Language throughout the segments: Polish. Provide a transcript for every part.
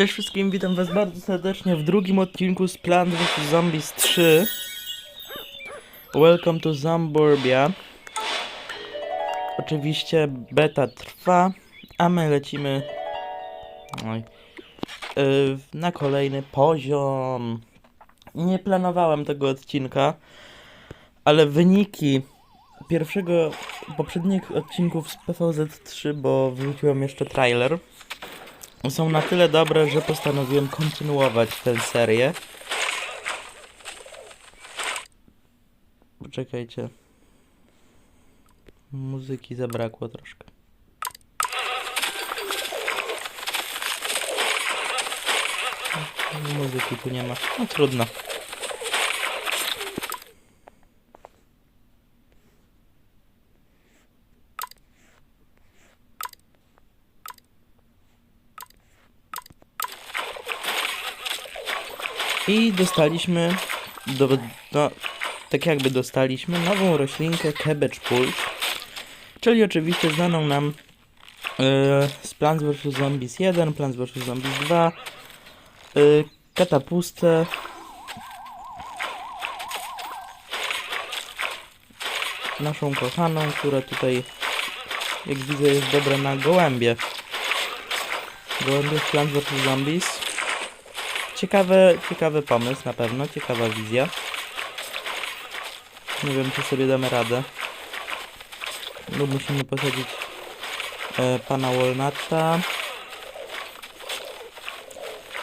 Cześć wszystkim, witam was bardzo serdecznie w drugim odcinku z Plants vs. Zombies 3 Welcome to Zamborbia. Oczywiście beta trwa, a my lecimy oj, yy, na kolejny poziom. Nie planowałem tego odcinka, ale wyniki pierwszego, poprzednich odcinków z PVZ3, bo wrzuciłem jeszcze trailer są na tyle dobre, że postanowiłem kontynuować tę serię. Poczekajcie. Muzyki zabrakło troszkę. Muzyki tu nie ma. No trudno. I dostaliśmy, do, tak jakby dostaliśmy nową roślinkę Cabbage Pulse, czyli oczywiście znaną nam e, z Plants vs Zombies 1, Plants vs Zombies 2, e, katapustę, naszą kochaną, która tutaj, jak widzę, jest dobra na gołębie. Gołębie w Plants vs Zombies. Ciekawy, ciekawy pomysł na pewno, ciekawa wizja. Nie wiem, czy sobie damy radę. Bo musimy posadzić e, pana Walnuta.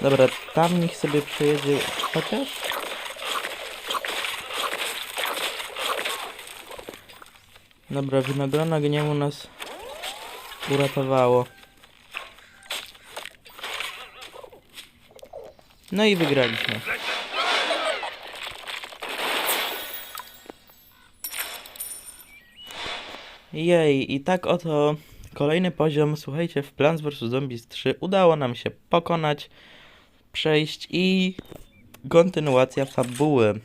Dobra, tam niech sobie przejedzie chociaż. Dobra, winogrono gniewu nas uratowało. No i wygraliśmy. Jej, i tak oto kolejny poziom, słuchajcie, w Plants vs Zombies 3 udało nam się pokonać, przejść i kontynuacja fabuły.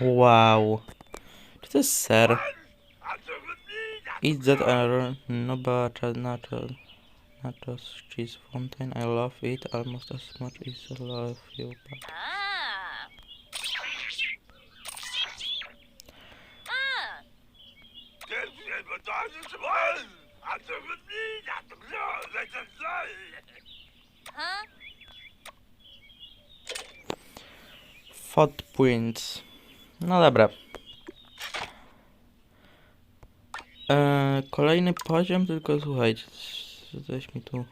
Wow. Czy to jest ser? Eat that error, noba nachos, nachos cheese fountain. I love it almost as much as I love you. But... Footprints. No dobra. Eee, kolejny poziom, tylko słuchajcie, coś mi tu...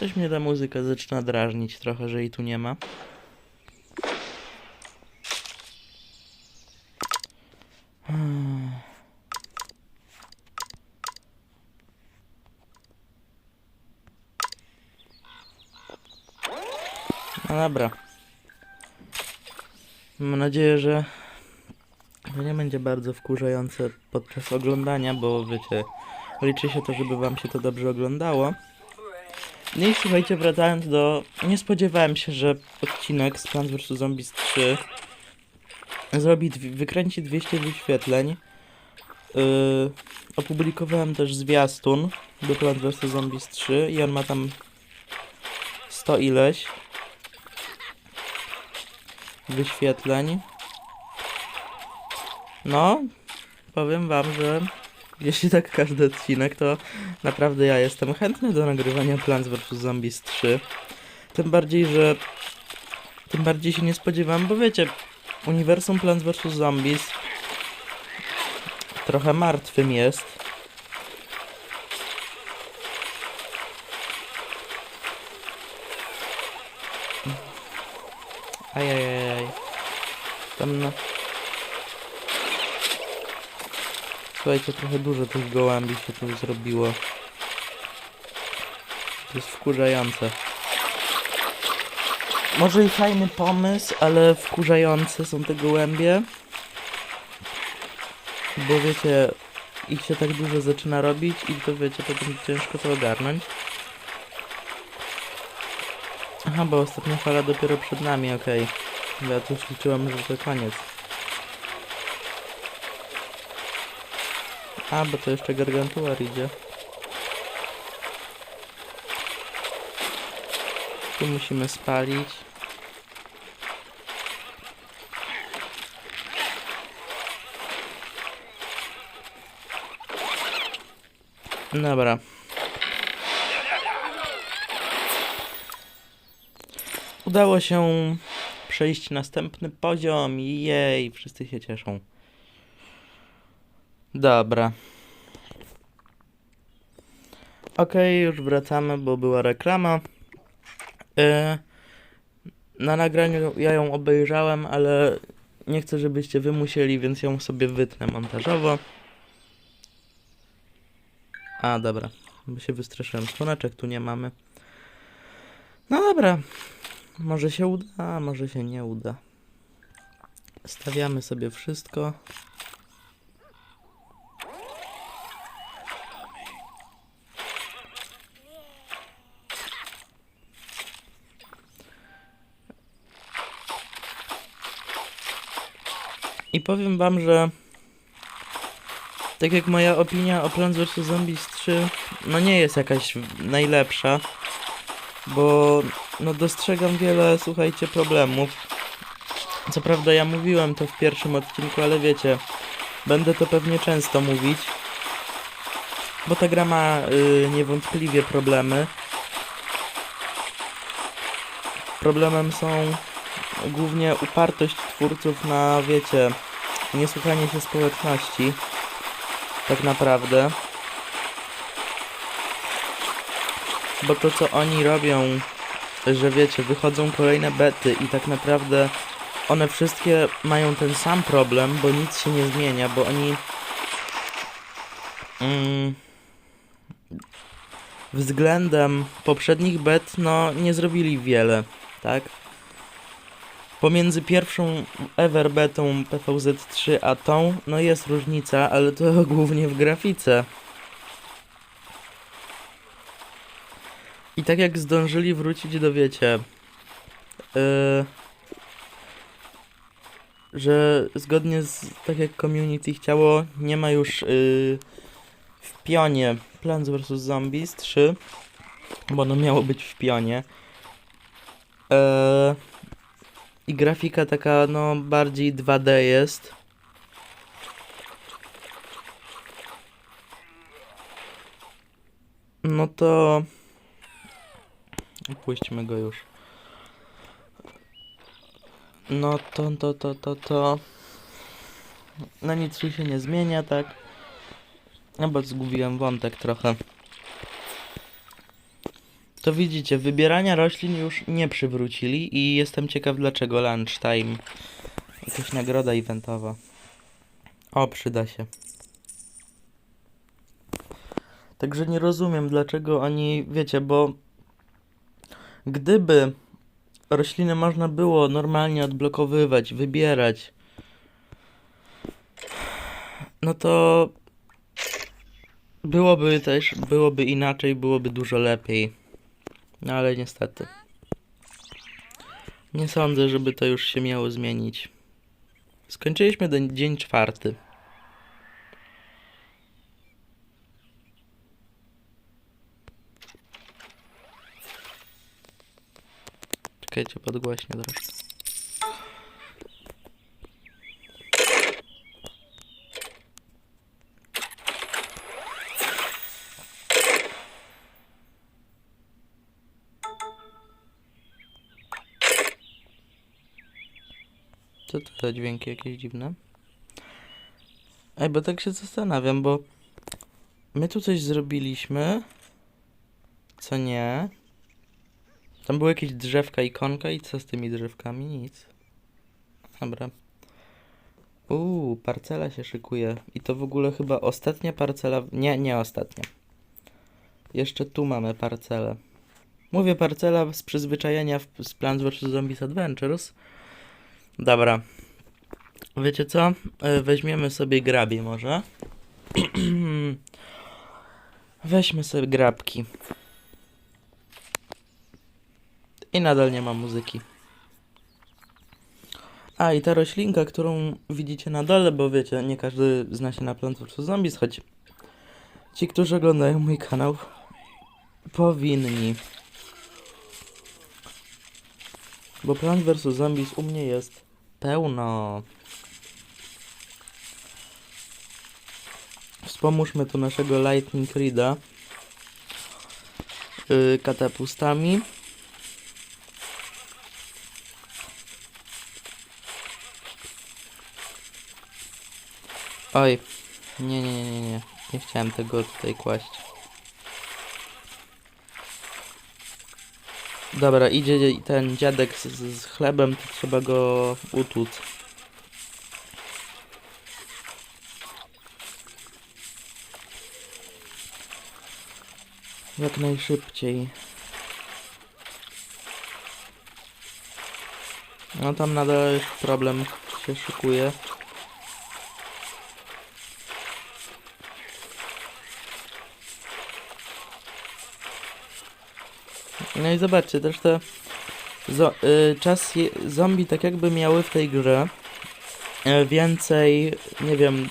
Coś mnie ta muzyka zaczyna drażnić trochę, że jej tu nie ma. No dobra. Mam nadzieję, że to nie będzie bardzo wkurzające podczas oglądania, bo wiecie, liczy się to, żeby wam się to dobrze oglądało. No i słuchajcie, wracając do... Nie spodziewałem się, że odcinek z Plants vs Zombies 3 zrobi, wykręci 200 wyświetleń. Yy, opublikowałem też zwiastun do Plants vs Zombies 3 i on ma tam 100 ileś wyświetleń. No, powiem wam, że jeśli tak każdy odcinek, to naprawdę ja jestem chętny do nagrywania Plants vs Zombies 3. Tym bardziej, że tym bardziej się nie spodziewam, bo wiecie, uniwersum Plants vs Zombies trochę martwym jest. Ajajajaj. Tam na... Słuchajcie, trochę dużo tych gołębi się tu zrobiło. To jest wkurzające. Może i fajny pomysł, ale wkurzające są te gołębie. Bo wiecie, ich się tak dużo zaczyna robić i to wiecie, potem ciężko to ogarnąć. Aha, bo ostatnia fala dopiero przed nami, okej. Ja tu już liczyłem, że to koniec. A, bo to jeszcze Gargantuar idzie. Tu musimy spalić. Dobra. Udało się przejść następny poziom. Jej, wszyscy się cieszą. Dobra. Okej, już wracamy, bo była reklama. Yy, na nagraniu ja ją obejrzałem, ale nie chcę, żebyście wy musieli, więc ją sobie wytnę montażowo. A, dobra. Bo się wystraszyłem. Słoneczek tu nie mamy. No dobra. Może się uda, a może się nie uda. Stawiamy sobie wszystko. I powiem wam, że tak jak moja opinia o Plants vs Zombies 3 no nie jest jakaś najlepsza, bo no dostrzegam wiele, słuchajcie, problemów. Co prawda ja mówiłem to w pierwszym odcinku, ale wiecie, będę to pewnie często mówić, bo ta gra ma y, niewątpliwie problemy. Problemem są głównie upartość twórców na, wiecie, niesłuchanie się społeczności. Tak naprawdę. Bo to co oni robią, że wiecie, wychodzą kolejne bety i tak naprawdę one wszystkie mają ten sam problem, bo nic się nie zmienia, bo oni mm, względem poprzednich bet, no nie zrobili wiele, tak? Pomiędzy pierwszą ever betą PVZ3 a tą, no jest różnica, ale to głównie w grafice. I tak jak zdążyli wrócić do wiecie, yy, że zgodnie z tak jak community chciało, nie ma już yy, w pionie Plants vs Zombies 3, bo ono miało być w pionie. Yy, i grafika taka, no, bardziej 2D jest. No to... Puśćmy go już. No to, to, to, to, to... No nic tu się nie zmienia, tak? No bo zgubiłem wątek trochę. To widzicie, wybierania roślin już nie przywrócili i jestem ciekaw dlaczego lunchtime. Jakaś nagroda eventowa. O, przyda się. Także nie rozumiem dlaczego oni, wiecie, bo gdyby rośliny można było normalnie odblokowywać, wybierać, no to byłoby też, byłoby inaczej, byłoby dużo lepiej. No ale niestety. Nie sądzę, żeby to już się miało zmienić. Skończyliśmy dzień czwarty. Czekajcie, podgłośnie troszkę. Co to za dźwięki jakieś dziwne? Ej, bo tak się zastanawiam, bo my tu coś zrobiliśmy, co nie. Tam były jakieś drzewka, ikonka i co z tymi drzewkami? Nic. Dobra. Uuu, parcela się szykuje. I to w ogóle chyba ostatnia parcela... Nie, nie ostatnia. Jeszcze tu mamy parcelę. Mówię parcela z przyzwyczajenia w, z Plants vs. Zombies Adventures. Dobra. Wiecie co? E, Weźmiemy sobie grabie może. Weźmy sobie grabki. I nadal nie ma muzyki. A i ta roślinka, którą widzicie na dole, bo wiecie, nie każdy zna się na Plant vs Zombies, choć ci, którzy oglądają mój kanał, powinni. Bo Plant vs Zombies u mnie jest pełno. Wspomóżmy tu naszego Lightning Reada yy, katapustami. Oj, nie, nie, nie, nie, nie. Chciałem tego tutaj kłaść. Dobra, idzie ten dziadek z, z chlebem, to trzeba go utłuc. Jak najszybciej. No tam nadal problem się szykuje. No i zobaczcie, też te zo- y, czas zombie tak jakby miały w tej grze y, więcej, nie wiem,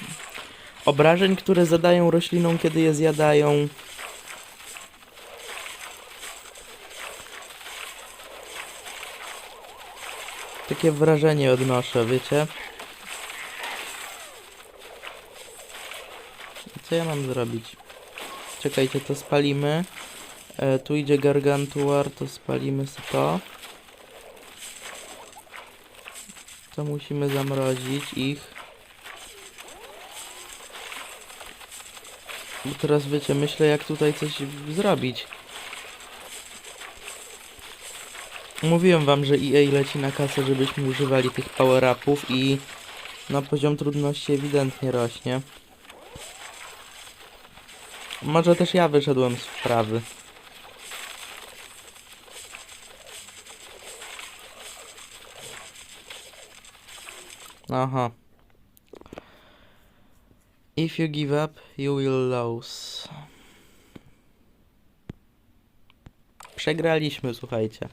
obrażeń, które zadają roślinom, kiedy je zjadają. Takie wrażenie odnoszę, wiecie? Co ja mam zrobić? Czekajcie, to spalimy. E, tu idzie gargantuar, to spalimy to. To musimy zamrozić ich. Bo teraz wiecie, myślę jak tutaj coś zrobić. Mówiłem wam, że EA leci na kasę, żebyśmy używali tych power-upów i no poziom trudności ewidentnie rośnie. Może też ja wyszedłem z wprawy. Aha. If you give up, you will lose. Przegraliśmy, słuchajcie.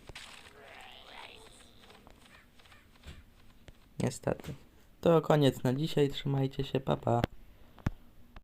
Niestety. To koniec na dzisiaj. Trzymajcie się, papa. Pa.